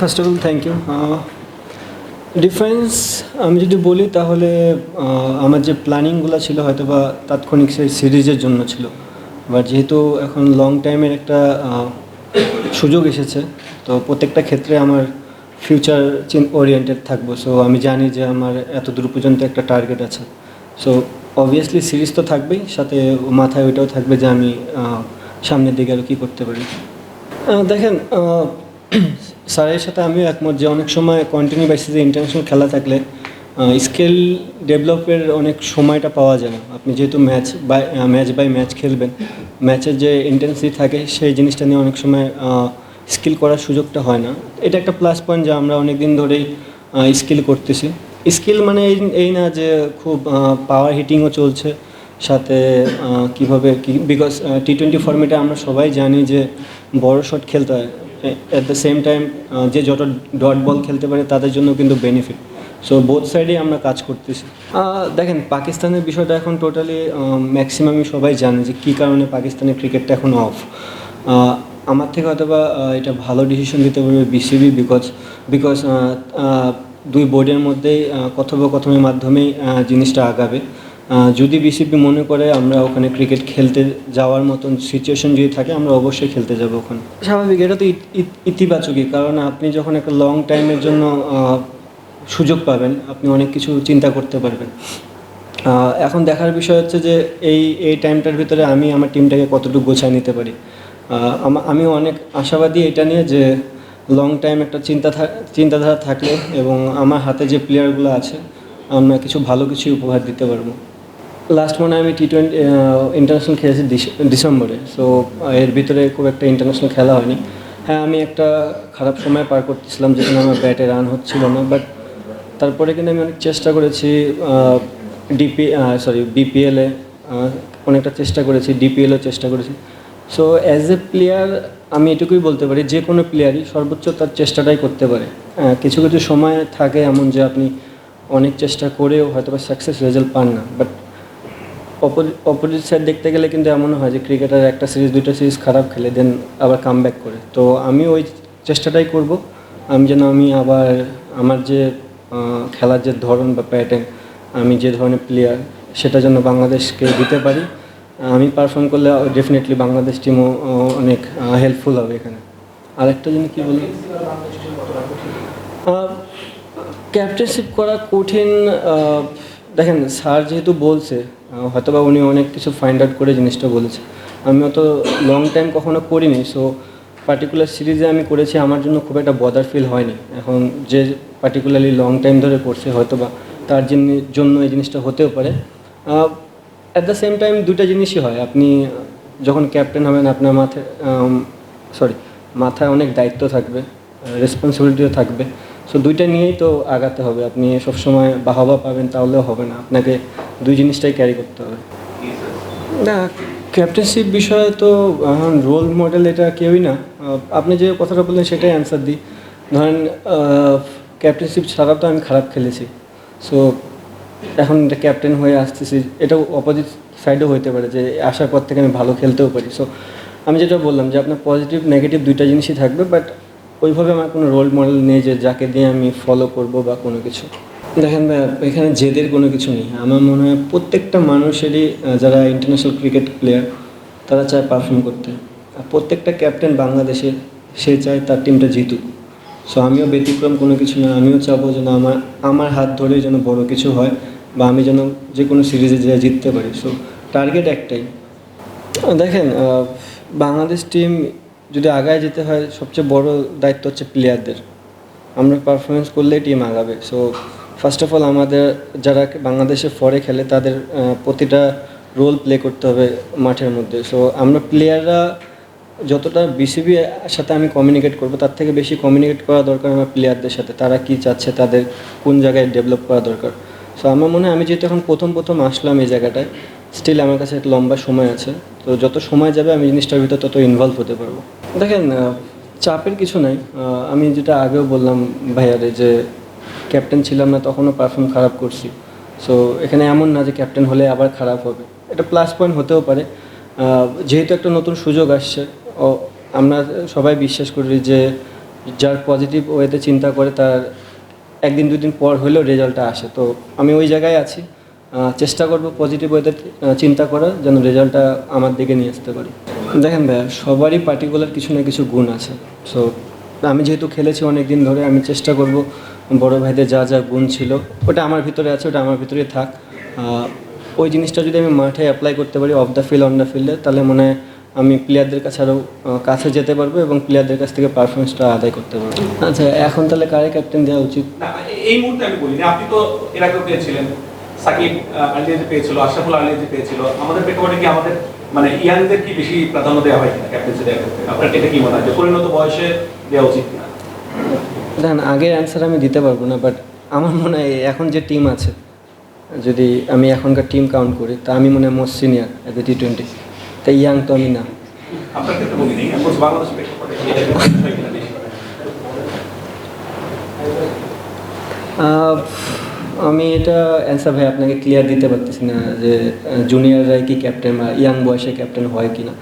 First of all thank you difference আমি যদি বলি তাহলে আমার যে প্ল্যানিংগুলো ছিল হয়তো বা তাৎক্ষণিক সেই সিরিজের জন্য ছিল। বাট যেহেতু এখন লং টাইমের একটা সুযোগ এসেছে, তো প্রত্যেকটা ক্ষেত্রে আমার ফিউচার ওরিয়েন্টেড থাকব। সো আমি জানি যে আমার এত দূর পর্যন্ত একটা টার্গেট আছে। সো অবভিয়াসলি সিরিজ তো থাকবেই, সাথে মাথায় ওইটাও থাকবে যে আমি সামনের দিকে আরও কী করতে পারি। দেখেন স্যারের সাথে আমিও একমত যে অনেক সময় কন্টিনিউ বেসিসে ইন্টারন্যাশনাল খেলা থাকলে স্কিল ডেভেলপের অনেক সময়টা পাওয়া যায় না। আপনি যেহেতু match by match by match খেলবেন ম্যাচের যে ইন্টেন্সিটি থাকে সেই জিনিসটা নিয়ে অনেক সময় স্কিল করার সুযোগটা হয় না। এটা একটা প্লাস পয়েন্ট যে আমরা অনেক দিন ধরেই স্কিল করতেছি। স্কিল মানে এই না যে খুব পাওয়ার হিটিংও চলছে, সাথে কীভাবে কি বিকজ টি টোয়েন্টি ফর্মেটে আমরা সবাই জানি যে বড় শট খেলতে হয়। অ্যাট দ্য সেম টাইম যে যত ডট বল খেলতে পারে, তাদের জন্য কিন্তু বেনিফিট সো বোথ সাইডেই আমরা কাজ করতেছি। দেখেন, পাকিস্তানের বিষয়টা এখন টোটালি ম্যাক্সিমামই সবাই জানে যে কী কারণে পাকিস্তানের ক্রিকেটটা এখন অফ আমার থেকে হয়তো বা এটা ভালো ডিসিশন দিতে পারবে বিসিবি বিকজ বিকজ দুই বোর্ডের মধ্যেই কথোপকথনের মাধ্যমেই জিনিসটা আগাবে। যদি বিসিবি মনে করে আমরা ওখানে ক্রিকেট খেলতে যাওয়ার মতন সিচুয়েশন যদি থাকে, আমরা অবশ্যই খেলতে যাব ওখানে। স্বাভাবিক, এটা তো ইত- ইত- ইতিবাচকই, কারণ আপনি যখন একটা লং টাইমের জন্য সুযোগ পাবেন, আপনি অনেক কিছু চিন্তা করতে পারবেন। এখন দেখার বিষয় হচ্ছে যে, এই এই টাইমটার ভিতরে আমি আমার টিমটাকে কতটুকু গোছায় নিতে পারি। আমি অনেক আশাবাদী এটা নিয়ে যে লং টাইম একটা চিন্তা চিন্তাধারা থাকলে এবং আমার হাতে যে প্লেয়ারগুলো আছে, আমরা কিছু ভালো কিছুই উপহার দিতে পারব। লাস্ট মনে আমি টি টোয়েন্টি ইন্টারন্যাশনাল খেলেছি ডিসেম্বরে। সো এর ভিতরে খুব একটা ইন্টারন্যাশনাল খেলা হয়নি। হ্যাঁ আমি একটা খারাপ সময় পার করতেছিলাম যেখানে আমার ব্যাটে রান হচ্ছিল না। বাট তারপরে কিন্তু আমি অনেক চেষ্টা করেছি ডিপি সরি বিপিএলে অনেকটা চেষ্টা করেছি ডিপিএলও চেষ্টা করেছি। সো অ্যাজ এ প্লেয়ার আমি এটুকুই বলতে পারি, যে কোনো প্লেয়ারই সর্বোচ্চ তার চেষ্টাটাই করতে পারে। কিছু কিছু সময় থাকে এমন যে আপনি অনেক চেষ্টা করেও হয়তো বা সাকসেস রেজাল্ট পান না। বাট অপোজিট সাইড দেখতে গেলে কিন্তু এমন হয় যে ক্রিকেটার একটা সিরিজ দুইটা সিরিজ খারাপ খেলে দেন আবার কাম করে। তো আমি ওই চেষ্টাটাই করব। আমি যেন আমি আবার আমার যে খেলার যে ধরন বা প্যাটার্ন আমি যে ধরনের প্লেয়ার সেটা যেন বাংলাদেশকে দিতে পারি। আমি পারফর্ম করলে ডেফিনেটলি বাংলাদেশ টিমও অনেক হেল্পফুল হবে এখানে। আরেকটা জিনিস কী বলি ক্যাপ্টেনশিপ করা কঠিন দেখেন, স্যার যেহেতু বলছে হয়তো বা উনি অনেক কিছু ফাইন্ড আউট করে জিনিসটা বলেছে। আমি অত লং টাইম কখনো করিনি সো পার্টিকুলার সিরিজে আমি করেছি, আমার জন্য খুব একটা বদার ফিল হয়নি। এখন যে পার্টিকুলারলি লং টাইম ধরে করছে, হয়তোবা তার জিনি- জন্য এই জিনিসটা হতেও পারে। অ্যাট দ্য সেম টাইম দুটো জিনিসই হয়। আপনি যখন ক্যাপ্টেন হবেন, আপনার মাথায় সরি মাথায় অনেক দায়িত্ব থাকবে রেসপন্সিবিলিটিও থাকবে। সো দুইটা নিয়েই তো আগাতে হবে। আপনি সবসময় বাহবা পাবেন, তাহলেও হবে না। আপনাকে দুই জিনিসটাই ক্যারি করতে হবে। না ক্যাপ্টেনশিপ বিষয়ে তো রোল মডেল এটা কেউই না। আপনি যে কথাটা বললেন, সেটাই অ্যান্সার দিই। ধরেন ক্যাপ্টেনশিপ ছাড়া তো আমি খারাপ খেলেছি। সো এখন এটা ক্যাপ্টেন হয়ে আসতেছি, এটাও অপোজিট সাইডও হতে পারে যে, আসার পর থেকে আমি ভালো খেলতেও পারি। সো আমি যেটা বললাম যে, আপনার পজিটিভ নেগেটিভ দুইটা জিনিসই থাকবে বাট ওইভাবে আমার কোনো রোল মডেল নেই যে যাকে দিয়ে আমি ফলো করব বা কোনো কিছু। দেখেন এখানে জেদের কোনো কিছু নেই। আমার মনে হয় প্রত্যেকটা মানুষেরই যারা ইন্টারন্যাশনাল ক্রিকেট প্লেয়ার তারা চায় পারফর্ম করতে। আর প্রত্যেকটা ক্যাপ্টেন বাংলাদেশের সে চায় তার টিমটা জিতুক। সো আমিও ব্যতিক্রম কোনো কিছু না, আমিও চাবো যেন আমার আমার হাত ধরে যেন বড় কিছু হয়, বা আমি যেন যে কোনো সিরিজে যেয়ে জিততে পারি। সো টার্গেট একটাই। দেখেন বাংলাদেশ টিম যদি আগায় যেতে হয়, সবচেয়ে বড় দায়িত্ব হচ্ছে প্লেয়ারদের আমরা পারফরমেন্স করলেই টিম আগাবে। সো ফার্স্ট অফ অল আমাদের যারা বাংলাদেশে ফরে খেলে, তাদের প্রতিটা রোল প্লে করতে হবে মাঠের মধ্যে। সো আমরা প্লেয়াররা যতটা বিসিবি সাথে আমি কমিউনিকেট করব, তার থেকে বেশি কমিউনিকেট করা দরকার আমার প্লেয়ারদের সাথে। তারা কি চাচ্ছে, তাদের কোন জায়গায় ডেভেলপ করা দরকার। সো আমার মনে হয়, আমি যেহেতু এখন প্রথম প্রথম আসলাম এই জায়গাটায় স্টিল আমার কাছে একটা লম্বা সময় আছে। তো যত সময় যাবে, আমি জিনিসটার ভিতর তত ইনভলভ হতে পারব। দেখেন চাপের কিছু নাই। আমি যেটা আগেও বললাম ভাইয়ারে যে ক্যাপ্টেন ছিলাম না, তখনও পারফর্ম খারাপ করছি। সো এখানে এমন না যে ক্যাপ্টেন হলে আবার খারাপ হবে। এটা প্লাস পয়েন্ট হতেও পারে। যেহেতু একটা নতুন সুযোগ আসছে, ও, আমরা সবাই বিশ্বাস করি যে যার পজিটিভ ওয়েতে চিন্তা করে, তার একদিন, দুদিন পর হলেও রেজাল্টটা আসে। তো আমি ওই জায়গায় আছি। চেষ্টা করব পজিটিভ ওয়েতে চিন্তা করার, যেন রেজাল্টটা আমার দিকে নিয়ে আসতে পারি। দেখেন ভাইয়া, সবারই পার্টিকুলার কিছু না কিছু গুণ আছে। সো আমি যেহেতু খেলেছি অনেক দিন ধরে, আমি চেষ্টা করব বড় ভাইদের যা যা গুণ ছিল, ওটা আমার ভিতরে আছে, ওটা আমার ভিতরে থাক। ওই জিনিসটা যদি আমি মাঠে অ্যাপ্লাই করতে পারি off the field on the ফিল্ডে তাহলে মনে হয় আমি প্লেয়ারদের কাছে আরও কাছে যেতে পারব এবং প্লেয়ারদের কাছ থেকে পারফরমেন্সটা আদায় করতে পারব। আচ্ছা এখন তাহলে কারে ক্যাপ্টেন দেওয়া উচিত? এই মুহূর্তে আমি বলিনি। আপনি তো এর পেয়েছিলেন সাকিব আলিয়াজি পেয়েছিল আশরাফুল আলিয়াজি পেয়েছিল। আমাদের প্রেক্ষাপটে কি আমাদের মানে ইয়াংদের কি বেশি প্রাধান্য দেওয়া হয় কিনা ক্যাপ্টেন্সি দেওয়ার ক্ষেত্রে? আপনার এটা কি মনে হয় যে পরিণত বয়সে দেওয়া উচিত কিনা? দেখেন আগের অ্যান্সার আমি দিতে পারব না বাট আমার মনে হয় এখন যে টিম আছে যদি আমি এখনকার টিম কাউন্ট করি তা আমি মনে হয় most senior as a T twenty তাই ইয়াং তো আমি না। বাংলাদেশ আমি এটা অ্যান্সার ভাই আপনাকে ক্লিয়ার দিতে পারতেছি না যে জুনিয়ররাই কি ক্যাপ্টেন বা ইয়াং বয়সে ক্যাপ্টেন হয় কি না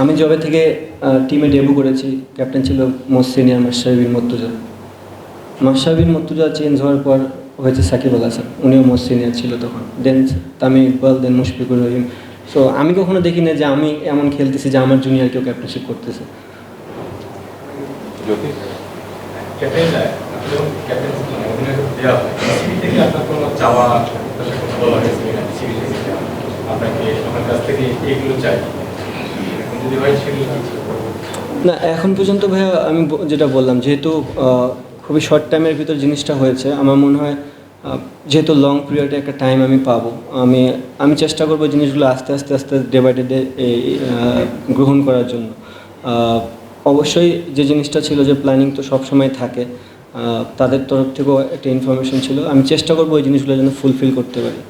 আমি যবে থেকে টিমে ডেবু করেছি। ক্যাপ্টেন ছিল মোস্ট সিনিয়র মাসাবিন মর্তুজা। মাসাবিন মর্তুজা চেঞ্জ হওয়ার পর হয়েছে সাকিব আল হাসান। উনিও মোস্ট সিনিয়র ছিল তখন। Then Tamim Iqbal then Mushfiqur Rahim. So আমি কখনো দেখি না যে আমি এমন খেলতেছি যে আমার জুনিয়র কেউ ক্যাপ্টেনশিপ করতেছে। ক্যাপ্টেন চাওয়া বলা হয়েছে আপনাকে কাছ থেকে এইগুলো চাই। যদি হয় সেগুলো না, এখন পর্যন্ত ভাইয়া আমি যেটা বললাম, যেহেতু খুবই শর্ট টাইমের ভিতর জিনিসটা হয়েছে, আমার মনে হয় যেহেতু লং পিরিয়ডে একটা টাইম আমি পাবো, আমি আমি চেষ্টা করব জিনিসগুলো আস্তে আস্তে আস্তে ডে বাই ডে গ্রহণ করার জন্য। অবশ্যই যে জিনিসটা ছিল যে প্ল্যানিং তো সবসময় থাকে তাদের তরফ থেকেও একটা ইনফরমেশন ছিল। আমি চেষ্টা করব ওই জিনিসগুলো যেন ফুলফিল করতে পারি।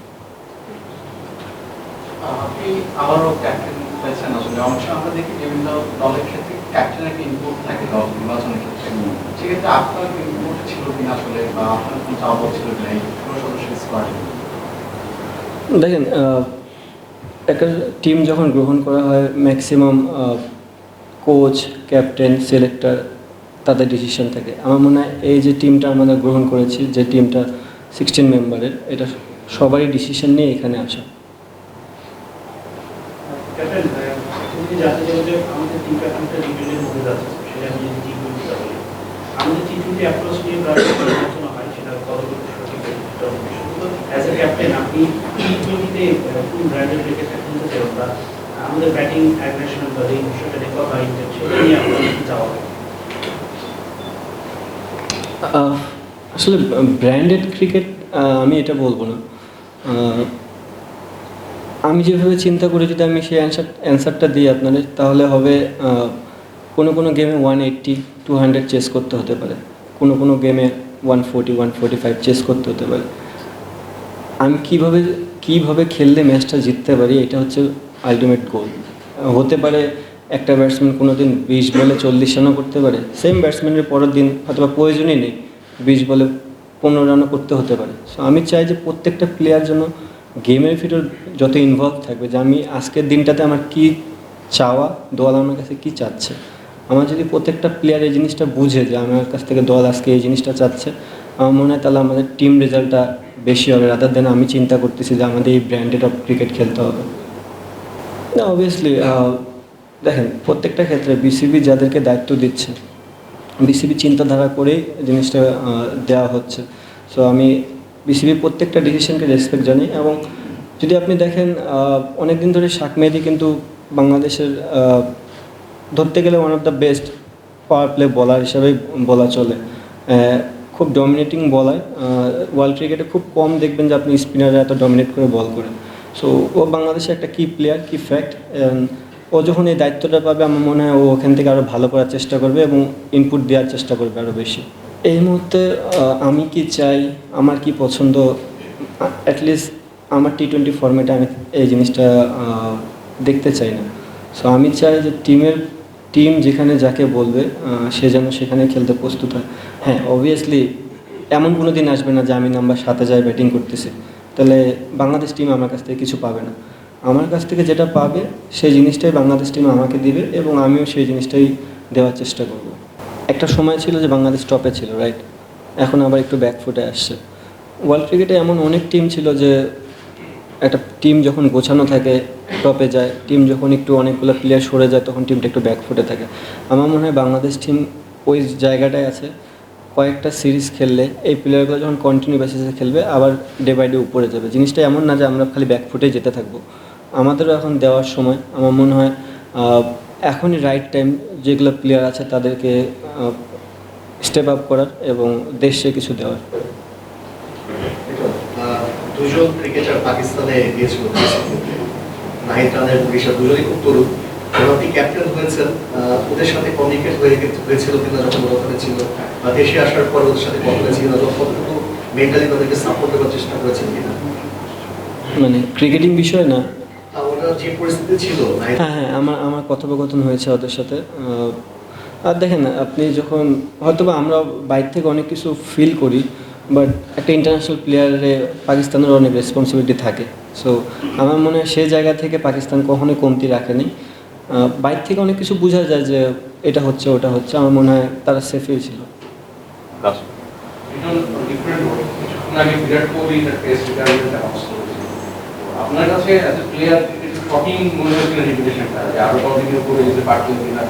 আবারও ক্যাপ্টেন হয়েছেন আসলে। অনেক সময় আমরা দেখি বিভিন্ন দলের ক্ষেত্রে ক্যাপ্টেনের একটা ইনপুট থাকে দল নির্বাচনের ক্ষেত্রে। সেক্ষেত্রে আপনার ইনপুট ছিল কিনা আসলে? বা আপনার কোনো চাওয়া ছিল কিনা? এই ষোলো সদস্য স্কোয়াডে দেখেন একটা টিম যখন গ্রহণ করা হয় ম্যাক্সিমাম কোচ ক্যাপ্টেন সিলেক্টর তাদের ডিসিশন থাকে। আমার মনে হয় এই যে টিমটা আমরা গ্রহণ করেছি যে টিমটা সিক্সটিন মেম্বারের এটা সবারই ডিসিশন নিয়ে এখানে আসা। আমাদের ব্যাটিং অ্যাগ্রেশন বা এই বিষয়টা নিয়ে কথা সেটা নিয়ে আপনার আহ, আসলে ব্র্যান্ডেড ক্রিকেট আমি এটা বলব না। আমি যেভাবে চিন্তা করি, যদি আমি সেই অ্যান্সার অ্যান্সারটা দিই আপনাদের, তাহলে হবে কোনো কোনো গেমে one eighty two hundred chase করতে হতে পারে। কোনো কোনো গেমে one forty one forty five chase করতে হতে পারে। আমি কীভাবে কীভাবে খেললে ম্যাচটা জিততে পারি, এটা হচ্ছে আলটিমেট গোল হতে পারে একটা ব্যাটসম্যান কোনো দিন বিশ বলে চল্লিশ রানও করতে পারে। সেম ব্যাটসম্যানের পরের দিন হয়তো বা প্রয়োজনই নেই, বিশ বলে পনেরো রানও করতে হতে পারে। সো আমি চাই যে প্রত্যেকটা প্লেয়ার যেন গেমের ভিতর যত ইনভলভ থাকবে, যে আমি আজকের দিনটাতে আমার কী চাওয়া, দল আমার কাছে কী চাচ্ছে। আমার যদি প্রত্যেকটা প্লেয়ার এই জিনিসটা বুঝে যে আমার কাছ থেকে দল আজকে এই জিনিসটা চাচ্ছে, আমার মনে হয় তাহলে আমাদের টিম রেজাল্টটা বেশি হবে রাদার দেন আমি চিন্তা করতেছি যে আমাদের এই ব্র্যান্ডেড অফ ক্রিকেট খেলতে হবে। না অবভিয়াসলি দেখেন, প্রত্যেকটা ক্ষেত্রে বিসিবি যাদেরকে দায়িত্ব দিচ্ছে বিসিবি চিন্তাধারা করেই জিনিসটা দেওয়া হচ্ছে। সো আমি বিসিবির প্রত্যেকটা ডিসিশনকে রেসপেক্ট জানি এবং যদি আপনি দেখেন অনেক দিন ধরে শাক মেহেদি কিন্তু বাংলাদেশের ধরতে গেলে one of the best power play বলার হিসাবেই বলা চলে। খুব ডমিনেটিং বলার ওয়ার্ল্ড ক্রিকেটে খুব কম দেখবেন যে আপনি স্পিনাররা এত ডমিনেট করে বল করে সো ও বাংলাদেশে একটা কি প্লেয়ার কি ফ্যাক্ট ও যখন এই দায়িত্বটা পাবে, আমার মনে হয় ও ওখান থেকে আরও ভালো করার চেষ্টা করবে এবং ইনপুট দেওয়ার চেষ্টা করবে আরও বেশি। এই মুহূর্তে আমি কি চাই, আমার কি পছন্দ অ্যাটলিস্ট আমার টি টোয়েন্টি ফর্মেটে আমি এই জিনিসটা দেখতে চাই না। সো আমি চাই যে টিমের টিম যেখানে যাকে বলবে সে যেন সেখানে খেলতে প্রস্তুত হয়। হ্যাঁ অবভিয়াসলি এমন কোনো দিন আসবে না যে আমি নাম্বার সাথে যাই ব্যাটিং করতেছি। তাহলে বাংলাদেশ টিম আমার কাছ থেকে কিছু পাবে না। আমার কাছ থেকে যেটা পাবে, সেই জিনিসটাই বাংলাদেশ টিম আমাকে দিবে এবং আমিও সেই জিনিসটাই দেওয়ার চেষ্টা করব। একটা সময় ছিল যে বাংলাদেশ টপে ছিল রাইট এখন আবার একটু ব্যাকফুটে আসছে। ওয়ার্ল্ড ক্রিকেটে এমন অনেক টিম ছিল যে একটা টিম যখন গোছানো থাকে টপে যায় টিম যখন একটু অনেকগুলো প্লেয়ার সরে যায়, তখন টিমটা একটু ব্যাকফুটে থাকে। আমার মনে হয় বাংলাদেশ টিম ওই জায়গাটায় আছে। কয়েকটা সিরিজ খেললে, এই প্লেয়ারগুলো যখন কন্টিনিউ বেসিসে খেলবে, আবার ডে বাই ডে উপরে যাবে। জিনিসটা এমন না যে আমরা খালি ব্যাকফুটেই যেতে থাকব। আমাদেরও এখন দেওয়ার সময়। আমার মনে হয় এখনই রাইট টাইম যেগুলো প্লেয়ার আছে তাদেরকে স্টেপ আপ করার এবং দেশে কিছু দেওয়ার। দুজন ক্রিকেটার পাকিস্তানে গিয়েছিল। নাহিদ রানের বিষয় দুজনই খুব তরুণ। আপনি ক্যাপ্টেন হয়েছেন ওদের সাথে কমিউনিকেট হয়ে হয়েছিল কিনা যখন ওরা ছিল বা দেশে আসার পর ওদের সাথে কথা হয়েছিল কিনা কতটুকু মেন্টালি তাদেরকে সাপোর্ট দেওয়ার চেষ্টা করেছেন কিনা? মানে ক্রিকেটিং বিষয় না হ্যাঁ হ্যাঁ আমার আমার কথোপকথন হয়েছে ওদের সাথে। আর দেখেন আপনি যখন হয়তোবা আমরা বাইরে থেকে অনেক কিছু ফিল করি বাট একটা ইন্টারন্যাশনাল প্লেয়ারে পাকিস্তানের অনেক রেসপন্সিবিলিটি থাকে। সো আমার মনে হয় সেই জায়গা থেকে পাকিস্তান কখনোই কমতি রাখেনি। বাইরে থেকে অনেক কিছু বোঝা যায় যে এটা হচ্ছে ওটা হচ্ছে। আমার মনে হয় তারা সেফই ছিল। আপনার কাছে শকিং মনে হয়েছিল রিপুটেশনটা যে আরও কন্টিনিউ করে যেতে পারতেন কিনা?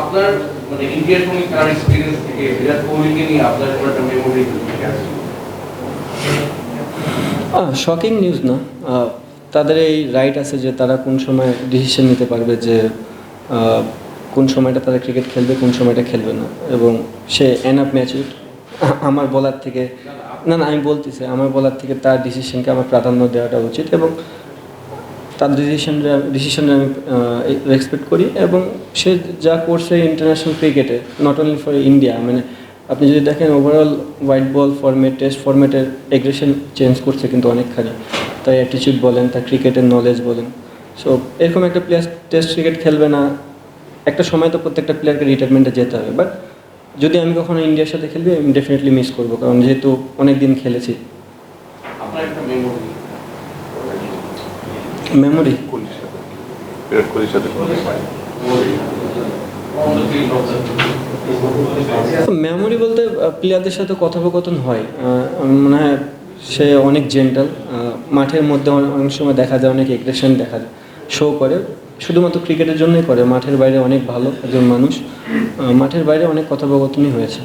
আপনার মানে শকিং নিউজ না। তাদের এই রাইট আছে যে তারা কোন সময় ডিসিশন নিতে পারবে যে কোন সময়টা তারা ক্রিকেট খেলবে, কোন সময়টা খেলবে না। এবং সে এন আপ ম্যাচুর আমার বলার থেকে না না, আমি বলতেছি, আমার বলার থেকে তার ডিসিশনকে আমার প্রাধান্য দেওয়াটা উচিত এবং তার ডিসিশনটা ডিসিশনে আমি রেসপেক্ট করি এবং সে যা করছে ইন্টারন্যাশনাল ক্রিকেটে নট অনলি ফর ইন্ডিয়া মানে আপনি যদি দেখেন overall white ball format test ফরম্যাটের aggression change করছে কিন্তু অনেকখানি। তার অ্যাটিচিউড বলেন, তার ক্রিকেটের নলেজ বলেন। সো এরকম একটা প্লেয়ার টেস্ট ক্রিকেট খেলবে না, একটা সময় তো প্রত্যেকটা প্লেয়ারকে রিটায়ারমেন্টে যেতে হবে। বাট যদি আমি কখনো ইন্ডিয়ার সাথে খেলবি আমি ডেফিনেটলি মিস করব কারণ যেহেতু অনেক দিন খেলেছি। আপনার একটা মেমোরি মেমোরি বলতে প্লেয়ারদের সাথে কথোপকথন হয়। আমার মনে হয় সে অনেক জেন্টাল মাঠের মধ্যে অনেক সময় দেখা যায় অনেক এগ্রেশন দেখা যায় শো করে। শুধুমাত্র ক্রিকেটের জন্যই করে মাঠের বাইরে অনেক ভালো একজন মানুষ। মাঠের বাইরে অনেক কথোপকথনই হয়েছে।